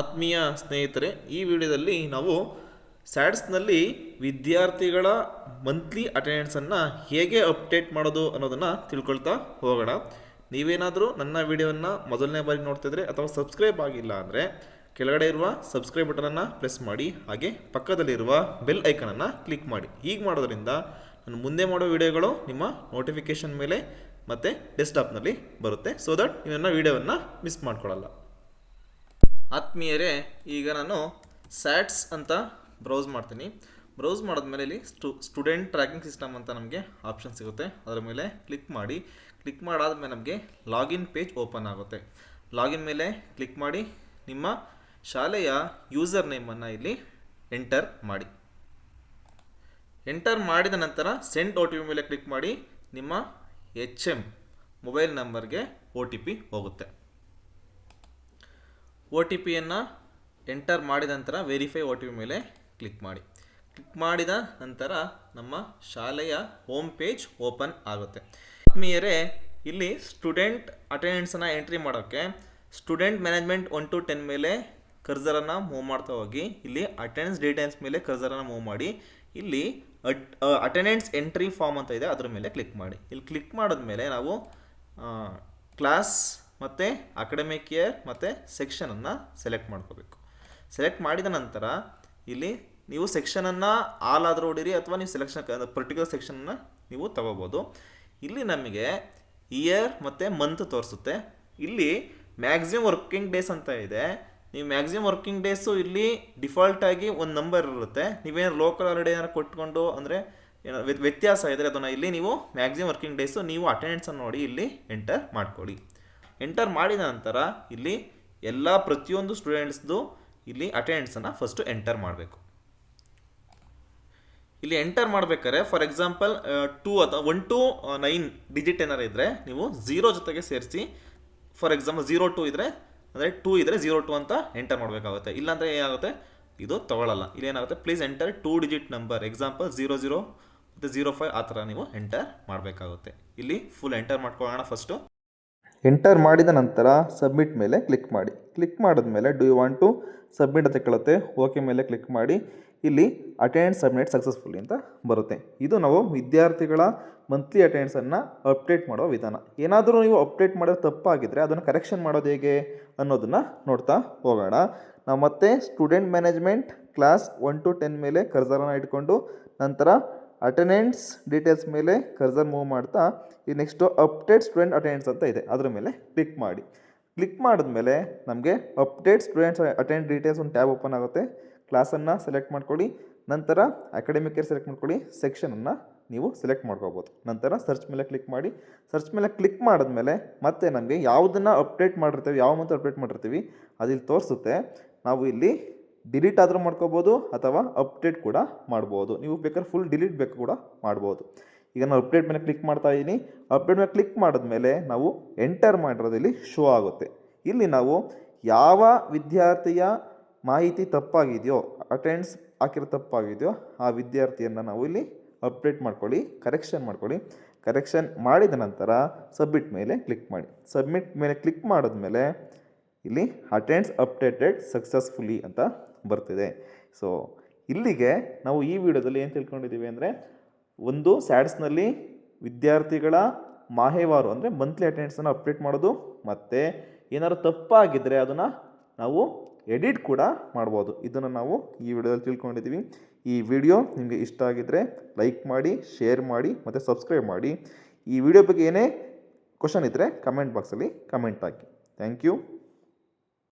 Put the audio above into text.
ಆತ್ಮೀಯ ಸ್ನೇಹಿತರೆ, ಈ ವಿಡಿಯೋದಲ್ಲಿ ನಾವು ಸ್ಯಾಡ್ಸ್ನಲ್ಲಿ ವಿದ್ಯಾರ್ಥಿಗಳ ಮಂತ್ಲಿ ಅಟೆಂಡೆನ್ಸನ್ನು ಹೇಗೆ ಅಪ್ಡೇಟ್ ಮಾಡೋದು ಅನ್ನೋದನ್ನು ತಿಳ್ಕೊಳ್ತಾ ಹೋಗೋಣ. ನೀವೇನಾದರೂ ನನ್ನ ವಿಡಿಯೋವನ್ನು ಮೊದಲನೇ ಬಾರಿ ನೋಡ್ತಿದ್ರೆ ಅಥವಾ ಸಬ್ಸ್ಕ್ರೈಬ್ ಆಗಿಲ್ಲ ಅಂದರೆ, ಕೆಳಗಡೆ ಇರುವ ಸಬ್ಸ್ಕ್ರೈಬ್ ಬಟನನ್ನು ಪ್ರೆಸ್ ಮಾಡಿ, ಹಾಗೆ ಪಕ್ಕದಲ್ಲಿರುವ ಬೆಲ್ ಐಕನನ್ನು ಕ್ಲಿಕ್ ಮಾಡಿ. ಹೀಗೆ ಮಾಡೋದ್ರಿಂದ ನಾನು ಮುಂದೆ ಮಾಡೋ ವಿಡಿಯೋಗಳು ನಿಮ್ಮ ನೋಟಿಫಿಕೇಷನ್ ಮೇಲೆ ಮತ್ತು ಡೆಸ್ಕ್ಟಾಪ್ನಲ್ಲಿ ಬರುತ್ತೆ. ಸೊ ದಟ್ ನೀವು ನನ್ನ ವಿಡಿಯೋವನ್ನು ಮಿಸ್ ಮಾಡ್ಕೊಳ್ಳಲ್ಲ. ಆತ್ಮೀಯರೇ, ಈಗ ನಾನು ಸ್ಯಾಟ್ಸ್ ಅಂತ ಬ್ರೌಸ್ ಮಾಡ್ತೀನಿ. ಬ್ರೌಸ್ ಮಾಡಿದ್ಮೇಲೆ ಇಲ್ಲಿ ಸ್ಟು ಸ್ಟೂಡೆಂಟ್ ಟ್ರ್ಯಾಕಿಂಗ್ ಸಿಸ್ಟಮ್ ಅಂತ ನಮಗೆ ಆಪ್ಷನ್ ಸಿಗುತ್ತೆ. ಅದರ ಮೇಲೆ ಕ್ಲಿಕ್ ಮಾಡಿ. ಕ್ಲಿಕ್ ಮಾಡಾದ್ಮೇಲೆ ನಮಗೆ ಲಾಗಿನ್ ಪೇಜ್ ಓಪನ್ ಆಗುತ್ತೆ. ಲಾಗಿನ್ ಮೇಲೆ ಕ್ಲಿಕ್ ಮಾಡಿ, ನಿಮ್ಮ ಶಾಲೆಯ ಯೂಸರ್ ನೇಮನ್ನು ಇಲ್ಲಿ ಎಂಟರ್ ಮಾಡಿ. ಎಂಟರ್ ಮಾಡಿದ ನಂತರ ಸೆಂಡ್ ಓ ಟಿ ಪಿ ಮೇಲೆ ಕ್ಲಿಕ್ ಮಾಡಿ, ನಿಮ್ಮ ಎಚ್ ಎಂ ಮೊಬೈಲ್ ನಂಬರ್ಗೆ ಒ ಟಿ ಪಿ ಹೋಗುತ್ತೆ. ಒ ಟಿ ಪಿಯನ್ನು ಎಂಟರ್ ಮಾಡಿದ ನಂತರ ವೆರಿಫೈ ಒ ಟಿ ಪಿ ಮೇಲೆ ಕ್ಲಿಕ್ ಮಾಡಿ. ಕ್ಲಿಕ್ ಮಾಡಿದ ನಂತರ ನಮ್ಮ ಶಾಲೆಯ ಹೋಮ್ ಪೇಜ್ ಓಪನ್ ಆಗುತ್ತೆ. ಆತ್ಮೀಯರೇ, ಇಲ್ಲಿ ಸ್ಟೂಡೆಂಟ್ ಅಟೆಂಡೆನ್ಸನ್ನು ಎಂಟ್ರಿ ಮಾಡೋಕ್ಕೆ student management one to ten ಮೇಲೆ ಕರ್ಸರನ್ನು ಮೂವ್ ಮಾಡ್ತಾ ಹೋಗಿ, ಇಲ್ಲಿ ಅಟೆಂಡೆನ್ಸ್ ಡೀಟೇಲ್ಸ್ ಮೇಲೆ ಕರ್ಸರನ್ನು ಮೂವ್ ಮಾಡಿ, ಇಲ್ಲಿ ಅಟ್ ಅಟೆಂಡೆನ್ಸ್ ಎಂಟ್ರಿ ಫಾರ್ಮ್ ಅಂತ ಇದೆ, ಅದರ ಮೇಲೆ ಕ್ಲಿಕ್ ಮಾಡಿ. ಇಲ್ಲಿ ಕ್ಲಿಕ್ ಮಾಡಿದ್ಮೇಲೆ ನಾವು ಕ್ಲಾಸ್ ಮತ್ತು ಅಕಾಡೆಮಿಕ್ ಇಯರ್ ಮತ್ತು ಸೆಕ್ಷನನ್ನು ಸೆಲೆಕ್ಟ್ ಮಾಡ್ಕೋಬೇಕು. ಸೆಲೆಕ್ಟ್ ಮಾಡಿದ ನಂತರ ಇಲ್ಲಿ ನೀವು ಸೆಕ್ಷನನ್ನು ಆಲ್ ಆದರೂ ಹೊಡೀರಿ ಅಥವಾ ನೀವು ಸೆಲೆಕ್ಷನ್ ಪರ್ಟಿಕ್ಯುಲರ್ ಸೆಕ್ಷನನ್ನು ನೀವು ತಗೋಬೋದು. ಇಲ್ಲಿ ನಮಗೆ ಇಯರ್ ಮತ್ತು ಮಂತ್ ತೋರಿಸುತ್ತೆ. ಇಲ್ಲಿ ಮ್ಯಾಕ್ಸಿಮಮ್ ವರ್ಕಿಂಗ್ ಡೇಸ್ ಅಂತ ಇದೆ. ನೀವು ಮ್ಯಾಕ್ಸಿಮಮ್ ವರ್ಕಿಂಗ್ ಡೇಸು ಇಲ್ಲಿ ಡಿಫಾಲ್ಟಾಗಿ ಒಂದು ನಂಬರ್ ಇರುತ್ತೆ. ನೀವೇನು ಲೋಕಲ್ ಹಾಲಿಡೇ ಏನಾರು ಕೊಟ್ಕೊಂಡು ಅಂದರೆ ಏನೋ ವ್ಯತ್ಯಾಸ ಇದ್ದರೆ ಅದನ್ನು ಇಲ್ಲಿ ನೀವು ಮ್ಯಾಕ್ಸಿಮಮ್ ವರ್ಕಿಂಗ್ ಡೇಸು ನೀವು ಅಟೆಂಡೆನ್ಸನ್ನು ನೋಡಿ ಇಲ್ಲಿ ಎಂಟರ್ ಮಾಡ್ಕೊಳ್ಳಿ. ಎಂಟರ್ ಮಾಡಿದ ನಂತರ ಇಲ್ಲಿ ಎಲ್ಲ ಪ್ರತಿಯೊಂದು ಸ್ಟೂಡೆಂಟ್ಸ್ದು ಇಲ್ಲಿ ಅಟೆಂಡೆನ್ಸನ್ನು ಫಸ್ಟು ಎಂಟರ್ ಮಾಡಬೇಕು. ಇಲ್ಲಿ ಎಂಟರ್ ಮಾಡಬೇಕಾದ್ರೆ ಫಾರ್ ಎಕ್ಸಾಂಪಲ್ ಟೂ ಅಥವಾ ಒನ್ ಟು ನೈನ್ ಡಿಜಿಟ್ ಏನಾರು ಇದ್ದರೆ ನೀವು ಝೀರೋ ಜೊತೆಗೆ ಸೇರಿಸಿ ಫಾರ್ ಎಕ್ಸಾಂಪಲ್ ಝೀರೋ ಟು ಇದ್ದರೆ ಅಂದರೆ ಟೂ ಇದ್ದರೆ ಝೀರೋ ಟು ಅಂತ ಎಂಟರ್ ಮಾಡಬೇಕಾಗುತ್ತೆ. ಇಲ್ಲಾಂದರೆ ಏನಾಗುತ್ತೆ? ಇದು ತಗೊಳ್ಳಲ್ಲ ಇಲ್ಲಿ ಏನಾಗುತ್ತೆ? Please enter two digit number example zero zero ಮತ್ತು ಝೀರೋ ಫೈವ್ ಆ ಥರ ನೀವು ಎಂಟರ್ ಮಾಡಬೇಕಾಗುತ್ತೆ. ಇಲ್ಲಿ ಫುಲ್ ಎಂಟರ್ ಮಾಡ್ಕೊಳ್ಳೋಣ ಫಸ್ಟು ಎಂಟರ್ ಮಾಡಿದ ನಂತರ ಸಬ್ಮಿಟ್ ಮೇಲೆ ಕ್ಲಿಕ್ ಮಾಡಿ. ಕ್ಲಿಕ್ ಮಾಡಿದ್ಮೇಲೆ do you want to submit ಅಂತ ಕೇಳುತ್ತೆ. ಓಕೆ ಮೇಲೆ ಕ್ಲಿಕ್ ಮಾಡಿ. ಇಲ್ಲಿ ಅಟೆಂಡ್ ಸಬ್ಮಿಟ್ ಸಕ್ಸಸ್ಫುಲಿ ಅಂತ ಬರುತ್ತೆ. ಇದು ನಾವು ವಿದ್ಯಾರ್ಥಿಗಳ ಮಂತ್ಲಿ ಅಟೆಂಡೆನ್ಸನ್ನು ಅಪ್ಡೇಟ್ ಮಾಡೋ ವಿಧಾನ. ಏನಾದರೂ ನೀವು ಅಪ್ಡೇಟ್ ಮಾಡೋದು ತಪ್ಪಾಗಿದ್ದರೆ ಅದನ್ನು ಕರೆಕ್ಷನ್ ಮಾಡೋದು ಹೇಗೆ ಅನ್ನೋದನ್ನು ನೋಡ್ತಾ ಹೋಗೋಣ. ನಾವು ಮತ್ತೆ student management class one to ten ಮೇಲೆ ಕರ್ಸರನ್ನು ಇಟ್ಕೊಂಡು ನಂತರ ಅಟೆಂಡೆನ್ಸ್ ಡೀಟೇಲ್ಸ್ ಮೇಲೆ ಕರ್ಸರ್ ಮೂವ್ ಮಾಡ್ತಾ, ಈ ನೆಕ್ಸ್ಟು ಅಪ್ಡೇಟ್ ಸ್ಟೂಡೆಂಟ್ ಅಟೆಂಡೆನ್ಸ್ ಅಂತ ಇದೆ. ಅದರ ಮೇಲೆ ಕ್ಲಿಕ್ ಮಾಡಿ. ಕ್ಲಿಕ್ ಮಾಡಿದ್ಮೇಲೆ ನಮಗೆ ಅಪ್ಡೇಟ್ ಸ್ಟೂಡೆಂಟ್ಸ್ ಅಟೆಂಡ್ ಡೀಟೇಲ್ಸ್ ಒಂದು ಟ್ಯಾಬ್ ಓಪನ್ ಆಗುತ್ತೆ. ಕ್ಲಾಸನ್ನು ಸೆಲೆಕ್ಟ್ ಮಾಡ್ಕೊಳ್ಳಿ. ನಂತರ ಅಕಾಡೆಮಿಕ್ ಇಯರ್ ಸೆಲೆಕ್ಟ್ ಮಾಡ್ಕೊಳ್ಳಿ. ಸೆಕ್ಷನನ್ನು ನೀವು ಸೆಲೆಕ್ಟ್ ಮಾಡ್ಕೋಬೋದು. ನಂತರ ಸರ್ಚ್ ಮೇಲೆ ಕ್ಲಿಕ್ ಮಾಡಿ. ಸರ್ಚ್ ಮೇಲೆ ಕ್ಲಿಕ್ ಮಾಡಿದ್ಮೇಲೆ ಮತ್ತೆ ನಮಗೆ ಯಾವುದನ್ನು ಅಪ್ಡೇಟ್ ಮಾಡಿರ್ತೀವಿ, ಯಾವ ಮಂತ್ ಅಪ್ಡೇಟ್ ಮಾಡಿರ್ತೀವಿ, ಅದಿಲ್ಲಿ ತೋರಿಸುತ್ತೆ. ನಾವು ಇಲ್ಲಿ ಡಿಲೀಟ್ ಆದರೂ ಮಾಡ್ಕೋಬೋದು ಅಥವಾ ಅಪ್ಡೇಟ್ ಕೂಡ ಮಾಡ್ಬೋದು. ನೀವು ಬೇಕಾದ್ರೆ ಫುಲ್ ಡಿಲೀಟ್ ಬೇಕು ಕೂಡ ಮಾಡ್ಬೋದು. ಈಗ ನಾನು ಅಪ್ಡೇಟ್ ಮೇಲೆ ಕ್ಲಿಕ್ ಮಾಡ್ತಾ ಇದ್ದೀನಿ. ಅಪ್ಡೇಟ್ ಮೇಲೆ ಕ್ಲಿಕ್ ಮಾಡಿದ್ಮೇಲೆ ನಾವು ಎಂಟರ್ ಮಾಡಿರೋದು ಇಲ್ಲಿ ಶೋ ಆಗುತ್ತೆ. ಇಲ್ಲಿ ನಾವು ಯಾವ ವಿದ್ಯಾರ್ಥಿಯ ಮಾಹಿತಿ ತಪ್ಪಾಗಿದೆಯೋ ಅಟೆಂಡ್ಸ್ ಹಾಕಿರೋ ತಪ್ಪಾಗಿದೆಯೋ ಆ ವಿದ್ಯಾರ್ಥಿಯನ್ನು ನಾವು ಇಲ್ಲಿ ಅಪ್ಡೇಟ್ ಮಾಡ್ಕೊಳ್ಳಿ ಕರೆಕ್ಷನ್ ಮಾಡ್ಕೊಳ್ಳಿ. ಕರೆಕ್ಷನ್ ಮಾಡಿದ ನಂತರ ಸಬ್ಮಿಟ್ ಮೇಲೆ ಕ್ಲಿಕ್ ಮಾಡಿ. ಸಬ್ಮಿಟ್ ಮೇಲೆ ಕ್ಲಿಕ್ ಮಾಡಿದ್ಮೇಲೆ ಇಲ್ಲಿ ಅಟೆಂಡ್ಸ್ ಅಪ್ಡೇಟೆಡ್ ಸಕ್ಸಸ್ಫುಲಿ ಅಂತ ಬರ್ತಿದೆ. ಸೊ ಇಲ್ಲಿಗೆ ನಾವು ಈ ವಿಡಿಯೋದಲ್ಲಿ ಏನು ತಿಳ್ಕೊಂಡಿದ್ದೀವಿ ಅಂದರೆ, ಒಂದು ಸ್ಯಾಡ್ಸ್ನಲ್ಲಿ ವಿದ್ಯಾರ್ಥಿಗಳ ಮಾಹೇವಾರು ಅಂದರೆ ಮಂತ್ಲಿ ಅಟೆಂಡೆನ್ಸನ್ನು ಅಪ್ಡೇಟ್ ಮಾಡೋದು, ಮತ್ತು ಏನಾದ್ರು ತಪ್ಪಾಗಿದ್ದರೆ ಅದನ್ನು ನಾವು ಎಡಿಟ್ ಕೂಡ ಮಾಡ್ಬೋದು. ಇದನ್ನು ನಾವು ಈ ವಿಡಿಯೋದಲ್ಲಿ ತಿಳ್ಕೊಂಡಿದ್ದೀವಿ. ಈ ವಿಡಿಯೋ ನಿಮಗೆ ಇಷ್ಟ ಆಗಿದ್ದರೆ ಲೈಕ್ ಮಾಡಿ ಶೇರ್ ಮಾಡಿ, ಮತ್ತು ಸಬ್ಸ್ಕ್ರೈಬ್ ಮಾಡಿ. ಈ ವಿಡಿಯೋ ಬಗ್ಗೆ ಏನೇ ಕ್ವಶನ್ ಇದ್ದರೆ ಕಮೆಂಟ್ ಬಾಕ್ಸಲ್ಲಿ ಕಮೆಂಟ್ ಹಾಕಿ. Thank you